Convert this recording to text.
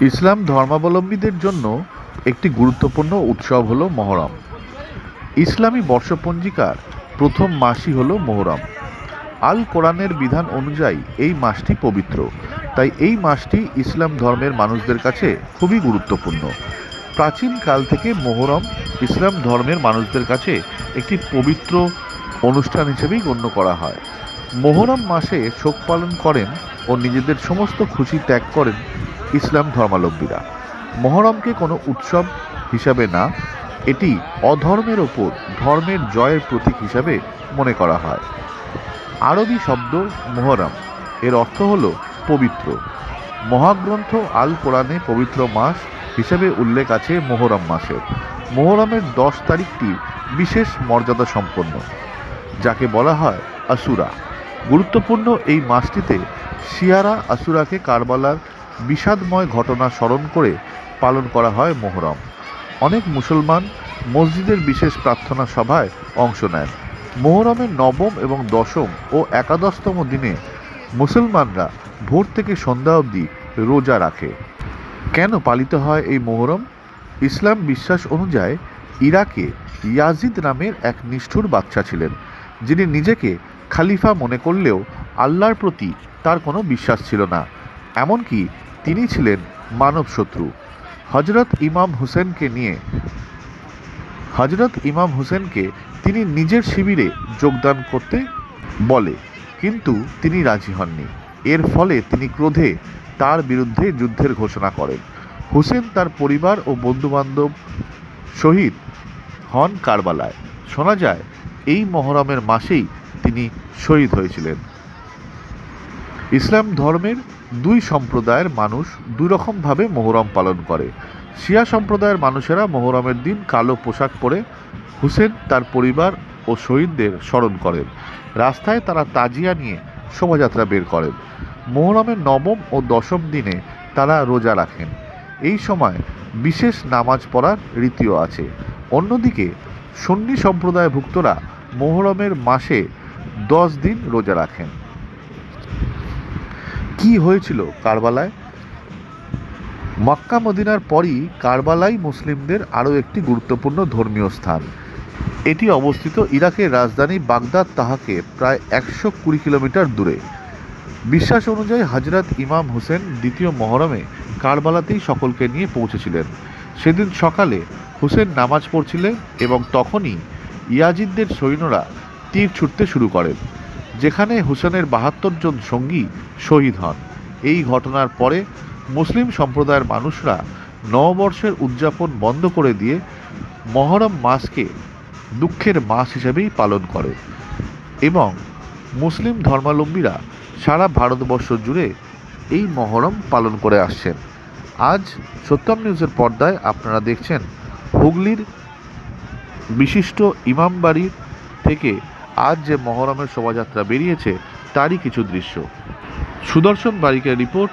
ইসলাম ধর্মাবলম্বীদের জন্য একটি গুরুত্বপূর্ণ উৎসব হলো মহরম। ইসলামী বর্ষপঞ্জিকার প্রথম মাসই হলো মহরম। আল কোরআনের বিধান অনুযায়ী এই মাসটি পবিত্র। তাই এই মাসটি ইসলাম ধর্মের মানুষদের কাছে খুবই গুরুত্বপূর্ণ। প্রাচীন কাল থেকে মোহরম ইসলাম ধর্মের মানুষদের কাছে একটি পবিত্র অনুষ্ঠান হিসেবেই গণ্য করা হয়। মোহরম মাসে শোক পালন করেন ও নিজেদের সমস্ত খুশি ত্যাগ করেন ইসলাম ধর্মাবলম্বীরা। মহরমকে কোনো উৎসব হিসাবে না, এটি অধর্মের ওপর ধর্মের জয়ের প্রতীক হিসাবে মনে করা হয়। আরবি শব্দ মোহরম, এর অর্থ হল পবিত্র। মহাগ্রন্থ আল কোরআনে পবিত্র মাস হিসেবে উল্লেখ আছে মোহরম মাসের মোহরমের দশ তারিখটি বিশেষ মর্যাদা সম্পন্ন, যাকে বলা হয় আসুরা। গুরুত্বপূর্ণ এই মাসটিতে শিয়ারা আসুরাকে কারবালার বিষাদময় ঘটনা স্মরণ করে পালন করা হয় মোহরম। অনেক মুসলমান মসজিদের বিশেষ প্রার্থনা সভায় অংশ নেন। মোহরমের নবম এবং দশম ও একাদশতম দিনে মুসলমানরা ভোর থেকে সন্ধ্যা অবধি রোজা রাখে। কেন পালিত হয় এই মোহরম? ইসলাম বিশ্বাস অনুযায়ী ইরাকে ইয়াজিদ নামের এক নিষ্ঠুর বাচ্চা ছিলেন, যিনি নিজেকে খালিফা মনে করলেও আল্লাহর প্রতি তার কোনো বিশ্বাস ছিল না। এমনকি তিনি ছিলেন মানব শত্রু হজরত ইমাম হুসেনকে নিয়ে হজরত ইমাম হুসেনকে তিনি নিজের শিবিরে যোগদান করতে বলে, কিন্তু তিনি রাজি হননি। এর ফলে তিনি ক্রোধে তার বিরুদ্ধে যুদ্ধের ঘোষণা করেন। হুসেন তার পরিবার ও বন্ধুবান্ধব শহীদ হন কারবালায়। শোনা যায়, এই মহরমের মাসেই তিনি শহীদ হয়েছিলেন। ইসলাম ধর্মের দুই সম্প্রদায়ের মানুষ দুই রকমভাবে মোহরম পালন করে। শিয়া সম্প্রদায়ের মানুষেরা মোহরমের দিন কালো পোশাক পরে হুসেন তার পরিবার ও শহীদদের স্মরণ করেন। রাস্তায় তারা তাজিয়া নিয়ে শোভাযাত্রা বের করেন। মোহরমের নবম ও দশম দিনে তারা রোজা রাখেন। এই সময় বিশেষ নামাজ পড়ার রীতিও আছে। অন্যদিকে সুন্নি সম্প্রদায়ভুক্তরা মোহরমের মাসে দশ দিন রোজা রাখেন। কি হয়েছিল কারবালায়? মক্কা মদিনার পরই কারবালাই মুসলিমদের আরও একটি গুরুত্বপূর্ণ ধর্মীয় স্থান। এটি অবস্থিত ইরাকের রাজধানী বাগদাদ তাহাকে প্রায় একশো কুড়ি কিলোমিটার দূরে। বিশ্বাস অনুযায়ী হজরত ইমাম হোসেন দ্বিতীয় মহরমে কারবালাতেই সকলকে নিয়ে পৌঁছেছিলেন। সেদিন সকালে হুসেন নামাজ পড়ছিলেন এবং তখনই ইয়াজিদদের সৈন্যরা তীর ছুটতে শুরু করেন। যেখানে হুসেনের বাহাত্তর জন সঙ্গী শহীদ হন। এই ঘটনার পরে মুসলিম সম্প্রদায়ের মানুষরা নববর্ষের উদযাপন বন্ধ করে দিয়ে মহরম মাসকে দুঃখের মাস হিসেবেই পালন করে এবং মুসলিম ধর্মাবলম্বীরা সারা ভারতবর্ষ জুড়ে এই মহরম পালন করে আসছেন। আজ সত্যম নিউজের পর্দায় আপনারা দেখছেন হুগলির বিশিষ্ট ইমামবাড়ির থেকে আজ যে মহরমের শোভাযাত্রা বেরিয়েছে তারই কিছু দৃশ্য। সুদর্শন বারিকের রিপোর্ট